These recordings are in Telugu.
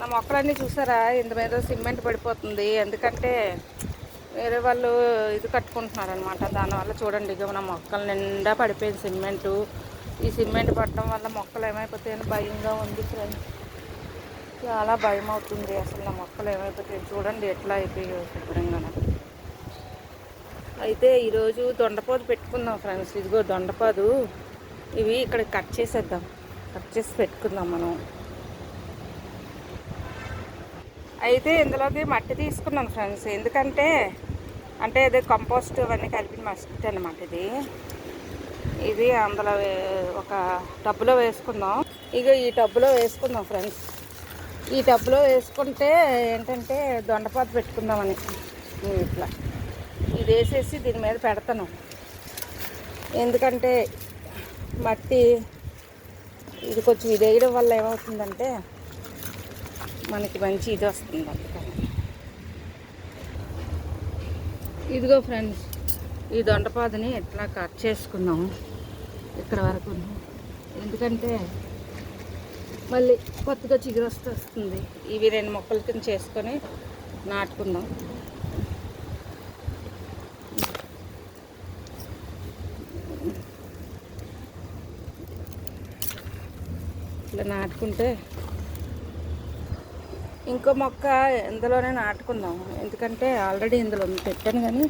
నా మొక్కలన్నీ చూసారా? ఇంత మీద సిమెంట్ పడిపోతుంది. ఎందుకంటే వేరే వాళ్ళు ఇది కట్టుకుంటున్నారు అనమాట దానివల్ల చూడండి ఇక నా మొక్కలు నిండా పడిపోయింది సిమెంటు. ఈ సిమెంట్ పడటం వల్ల మొక్కలు ఏమైపోతాయని భయంగా ఉంది ఫ్రెండ్స్ చాలా భయం అవుతుంది అసలు నా మొక్కలు ఏమైపోతాయి. చూడండి ఎట్లా అయిపోయాయో శుభ్రంగా అయితే ఈరోజు దొండపాదు పెట్టుకుందాం ఫ్రెండ్స్ ఇదిగో దొండపాదు. ఇవి ఇక్కడ కట్ చేసేద్దాం. కట్ చేసి పెట్టుకుందాం మనం. అయితే ఇందులోకి మట్టి తీసుకున్నాను ఫ్రెండ్స్. ఎందుకంటే అంటే ఇది కంపోస్ట్ అవన్నీ కలిపిన మట్టి అనమాట ఇది. ఇది అందులో ఒక టబ్బులో వేసుకుందాం. ఇక ఈ టబ్బులో వేసుకుందాం ఫ్రెండ్స్. ఈ టబ్బులో వేసుకుంటే ఏంటంటే దొండపాత పెట్టుకుందామని. ఇట్లా. ఇది వేసేసి దీని మీద పెడతాను. ఎందుకంటే మట్టి ఇది కొంచెం ఇది వేయడం వల్ల ఏమవుతుందంటే మనకి మంచి ఇది వస్తుంది అందుకని. ఇదిగో ఫ్రెండ్స్ ఈ దొండపాదని ఇట్లా కట్ చేసుకుందాం ఇక్కడ వరకు ఎందుకంటే మళ్ళీ కొత్తగా చిగురు వస్తుంది. ఇవి రెండు మొక్కల కింద చేసుకొని నాటుకుందాం ఇట్లా నాటుకుంటే ఇంకో మొక్క ఇందులోనే నాటుకుందాం. ఎందుకంటే ఆల్రెడీ ఇందులో పెట్టాను కానీ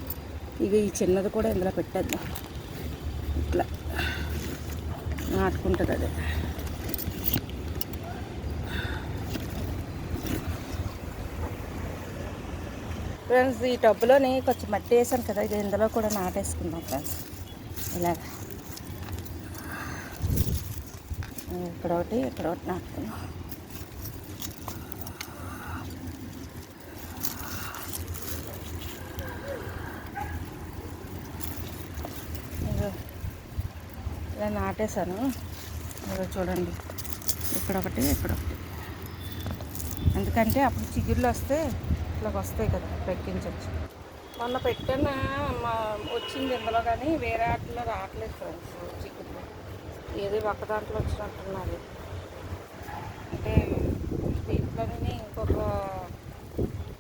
ఇక ఈ చిన్నది కూడా ఇందులో పెట్టేద్దాం. ఇట్లా నాటుకుంటుంది అదే. ఫ్రెండ్స్ ఈ టబ్బులోని కొంచెం మట్టి వేసాను కదా ఇది ఇందులో కూడా నాటేసుకుందాం ఫ్రెండ్స్. ఇలాగ. ఇక్కడ ఒకటి ఇక్కడ ఒకటి నాటుకుందాం. నేను నాటేశాను. చూడండి. ఇక్కడ ఒకటి ఇక్కడ ఒకటి. ఎందుకంటే అప్పుడు చిగుళ్ళు వస్తే ఇట్లా వస్తాయి కదా పెక్కించవచ్చు మొన్న పెట్టిన? మా వచ్చింది ఇందులో కానీ వేరే వాటిలో రావట్లేదు ఫ్రెండ్స్ చిగుళ్ళు ఏది ఒక్క దాంట్లో వచ్చినట్టున్నది అంటే దీంట్లోనే ఇంకొక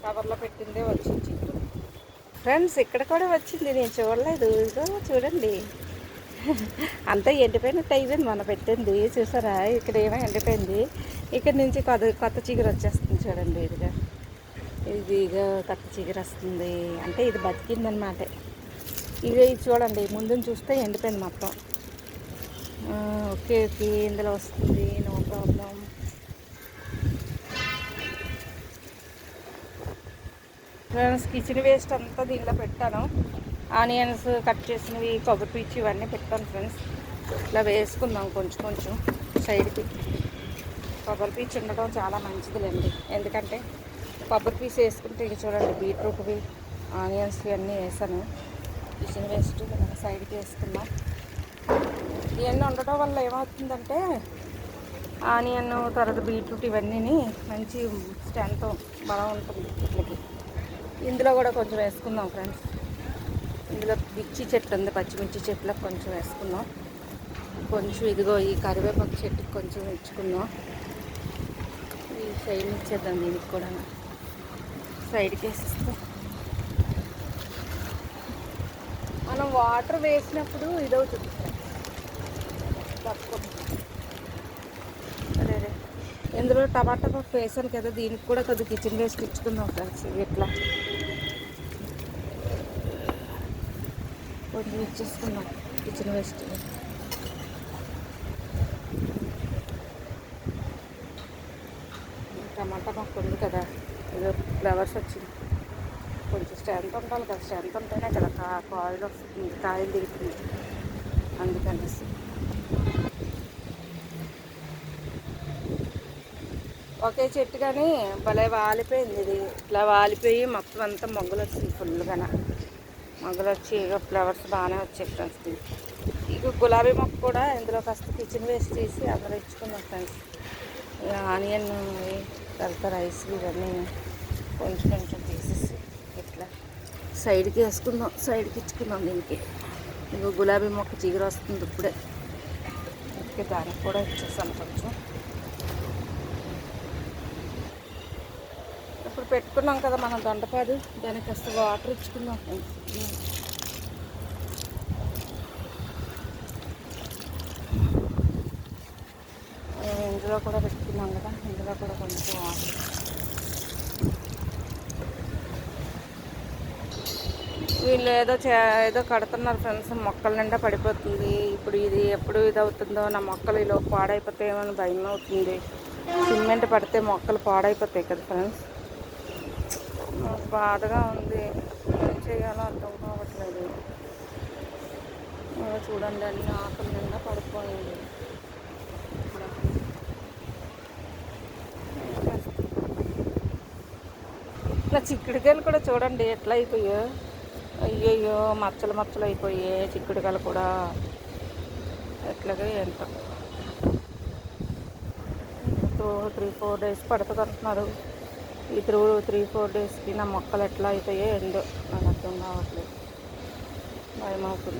కవర్లో పెట్టిందే వచ్చింది చిగురు. ఫ్రెండ్స్ ఇక్కడ కూడా వచ్చింది నేను చూడలేదు. ఇదో చూడండి. అంతా ఎండిపోయినట్టు అయిపోయింది మన పెట్టింది. చూసారా? ఇక్కడ ఏమో ఎండిపోయింది. ఇక్కడ నుంచి కొత్త కొత్త చిగురు వచ్చేస్తుంది చూడండి ఇదిగా. ఇది ఇక కొత్త చిగురు వస్తుంది. అంటే ఇది బతికిందనమాట. ఇది చూడండి ముందుని చూస్తే ఎండిపోయింది మొత్తం. ఓకే ఓకే ఇందులో వస్తుంది. No problem. Friends kitchen waste అంతా దీనిలో పెట్టాను. ఆనియన్స్ కట్ చేసినవి కొబ్బరి పీచు ఇవన్నీ పెట్టాను ఫ్రెండ్స్ ఇట్లా వేసుకుందాం కొంచెం కొంచెం సైడ్కి. కొబ్బరి పీచు ఉండడం చాలా మంచిదిలేండి. ఎందుకంటే కొబ్బరి పీచు వేసుకుంటే ఇక చూడండి బీట్రూట్వి ఆనియన్స్ ఇవన్నీ వేసాను. కిచెన్ వేస్ట్ సైడ్కి వేసుకుందాం. ఇవన్నీ ఉండటం వల్ల ఏమవుతుందంటే ఆనియన్ తర్వాత బీట్రూట్ ఇవన్నీ మంచి స్ట్రెంత్ బలం ఉంటుంది ఇట్లకి ఇందులో కూడా కొంచెం వేసుకుందాం ఫ్రెండ్స్ ఇందులో మిర్చి చెట్టు ఉంది పచ్చిమిర్చి చెట్లకు కొంచెం వేసుకున్నాం. కొంచెం ఇదిగో ఈ కరివేపాకు చెట్టుకి కొంచెం ఇచ్చుకుందాం ఈ సైడ్ ఇచ్చేద్దాం దీనికి కూడా. సైడ్కి వేసేస్తే. మనం వాటర్ వేసినప్పుడు ఇదవుతుంది తక్కువ అరే అరే ఇందులో టమాటా పప్పు వేసాను కదా దీనికి కూడా కొద్దిగా కిచెన్ వేస్ట్ ఇచ్చుకుందాం ఫ్రెండ్స్. ఇట్లా. కొంచెం ఇచ్చేసుకున్నాం కిచెన్ వేస్ట్ టమాటా మాకు ఉంది కదా. ఏదో ఫ్లవర్స్ వచ్చింది. కొంచెం స్ట్రెంత్ ఉండాలి కదా. స్ట్రెంత్ ఉంటేనే కదా కా కాయలు వస్తుంది. కాయలు దిగుతుంది అందుకనేసి. ఒకే చెట్టు కానీ భలే వాలిపోయింది ఇది. ఇట్లా వాలిపోయి మొత్తం అంతా మొగ్గలు వచ్చింది ఫుల్గాన మొగ్గలు వచ్చి ఇక ఫ్లవర్స్ బాగానే వచ్చాయి ఫ్రెండ్స్. ఇక గులాబీ మొక్క కూడా ఇందులో కాస్త కిచెన్ వేస్ట్ చేసి అందులో ఇచ్చుకున్నాం ఫ్రెండ్స్. ఆనియన్ తర్వాత రైస్ ఇవన్నీ కొంచెం కొంచెం తీసేసి ఇట్లా సైడ్కి వేసుకుందాం సైడ్కి ఇచ్చుకుందాం దీనికి. ఇంకో గులాబీ మొక్క చిగురు వస్తుంది ఇప్పుడే. అందుకే దానికి కూడా ఇచ్చేసాను కొంచెం. పెట్టుకున్నాం కదా మనం దొండపాదు దానికి కాస్త వాటర్ ఇచ్చుకుందాం. ఇందులో కూడా పెట్టుకున్నాం కదా. ఇందులో కూడా కొంచెం వాటర్ వీళ్ళు ఏదో చే ఏదో కడుతున్నారు ఫ్రెండ్స్. మొక్కల నిండా పడిపోతుంది. ఇప్పుడు ఇది ఎప్పుడు ఇది అవుతుందో నా మొక్కలు ఇలా పాడైపోతాయేమో అని భయం అవుతుంది సిమెంట్ పడితే మొక్కలు పాడైపోతాయి కదా ఫ్రెండ్స్. బాధగా ఉంది. ఏం చేయాలో అర్థం కావట్లేదు. చూడండి అన్ని ఆకలి నిండా పడిపోయింది. ఇట్లా చిక్కుడుకాయలు కూడా చూడండి ఎట్లా అయిపోయా. అయ్యయ్యో మచ్చలు మచ్చలు అయిపోయాయి చిక్కుడుకాయలు కూడా. ఎట్లాగా ఎంత టూ త్రీ ఫోర్ డేస్ పడుతుంది అంటున్నారు. ఈ త్రూ త్రీ ఫోర్ డేస్కి నా మొక్కలు ఎట్లా అవుతాయో ఎండో నాకు అర్థం కావట్లేదు. భయం అవుతుంది